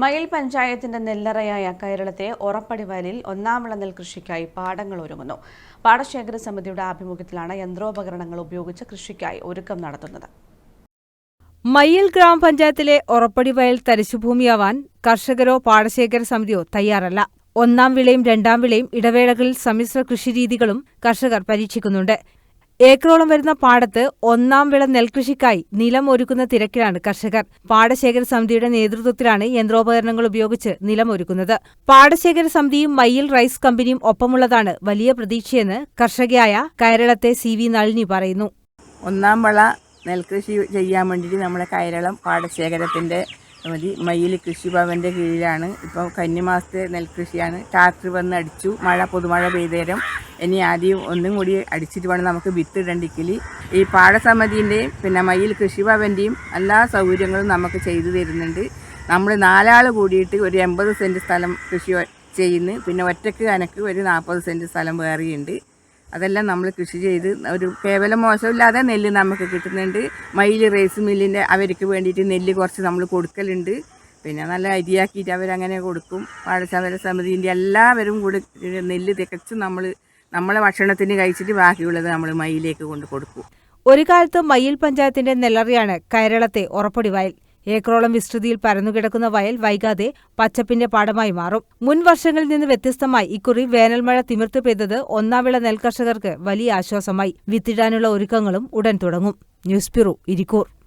മയിൽ പഞ്ചായത്തിന്റെ നെല്ലറയായ കേരളത്തെ ഒറപ്പടി വയലിൽ ഒന്നാം വിള നെൽകൃഷിക്കായി പാടങ്ങൾ ഒരുങ്ങുന്നു. പാടശേഖര സമിതിയുടെ ആഭിമുഖ്യത്തിലാണ് യന്ത്രോപകരണങ്ങൾ ഉപയോഗിച്ച് കൃഷിക്കായി ഒരുക്കം നടത്തുന്നത്. മയ്യൽ ഗ്രാമപഞ്ചായത്തിലെ ഒറപ്പടി വയൽ തരിശുഭൂമിയാവാൻ കർഷകരോ പാടശേഖര സമിതിയോ തയ്യാറല്ല. ഒന്നാം വിളയും രണ്ടാം വിളയും ഇടവേളകളിൽ സമ്മിശ്ര കൃഷിരീതികളും കർഷകർ പരീക്ഷിക്കുന്നുണ്ട്. ഏക്കറോളം വരുന്ന പാടത്ത് ഒന്നാം വിള നെൽകൃഷിക്കായി നിലം ഒരുക്കുന്ന തിരക്കിലാണ് കർഷകർ. പാടശേഖര സമിതിയുടെ നേതൃത്വത്തിലാണ് യന്ത്രോപകരണങ്ങൾ ഉപയോഗിച്ച് നിലം ഒരുക്കുന്നത്. പാടശേഖര സമിതിയും മയ്യിൽ റൈസ് കമ്പനിയും ഒപ്പമുള്ളതാണ് വലിയ പ്രതീക്ഷയെന്ന് കർഷകയായ കേരളത്തെ സി വി നളിനി പറയുന്നു. ഒന്നാം വിള നെൽകൃഷി ചെയ്യാൻ വേണ്ടിയിട്ട് നമ്മുടെ കേരളം പാടശേഖരത്തിന്റെ മയിൽ കൃഷിഭവന്റെ കീഴിലാണ്. ഇപ്പോൾ കന്നിമാസത്തെ നെൽകൃഷിയാണ് ട്രാക്ടർ വന്ന് അടിച്ചു. മഴ പുതുമഴ പെയ്തേരം ഇനി ആദ്യം ഒന്നും കൂടി അടിച്ചിട്ട് വേണം നമുക്ക് വിത്ത് ഇടണ്ടിക്കൽ ഈ പാടസമിതിന്റെയും പിന്നെ മയിൽ കൃഷിഭവന്റെയും എല്ലാ സൗകര്യങ്ങളും നമുക്ക് ചെയ്തു തരുന്നുണ്ട്. നമ്മൾ നാലാൾ കൂടിയിട്ട് ഒരു എൺപത് സെന്റ് സ്ഥലം കൃഷി ചെയ്യുന്നു. പിന്നെ ഒറ്റയ്ക്ക് കനക്ക് ഒരു നാൽപ്പത് സെന്റ് സ്ഥലം വേറെയുണ്ട്. അതെല്ലാം നമ്മൾ കൃഷി ചെയ്ത് ഒരു കേവലം മോശമില്ലാതെ നെല്ല് നമുക്ക് കിട്ടുന്നുണ്ട്. മയിൽ റൈസ് മില്ലിന്റെ അവർക്ക് വേണ്ടിയിട്ട് നെല്ല് കുറച്ച് നമ്മൾ കൊടുക്കലുണ്ട്. പിന്നെ നല്ല അരിയാക്കിയിട്ട് അവരങ്ങനെ കൊടുക്കും. പാടശാല സമിതിന്റെ എല്ലാവരും കൂടി നെല്ല് തികച്ചും നമ്മൾ നമ്മളെ ഭക്ഷണത്തിന് കഴിച്ചിട്ട് ബാക്കിയുള്ളത് നമ്മൾ മയിലേക്ക് കൊണ്ട് കൊടുക്കും. ഒരു കാലത്ത് മയിൽ പഞ്ചായത്തിന്റെ നെല്ലറിയാണ് കേരളത്തെ ഉറപ്പടി വയൽ. ഏക്കറോളം വിസ്തൃതിയിൽ പരന്നുകിടക്കുന്ന വയൽ വൈകാതെ പച്ചപ്പിന്റെ പാടമായി മാറും. മുൻ വർഷങ്ങളിൽ നിന്ന് വ്യത്യസ്തമായി ഇക്കുറി വേനൽമഴ തിമിർത്ത് പെയ്തത് ഒന്നാം വിള നെൽകർഷകർക്ക് വലിയ ആശ്വാസമായി. വിത്തിടാനുള്ള ഒരുക്കങ്ങളും ഉടൻ തുടങ്ങും. News bureau Irikkur.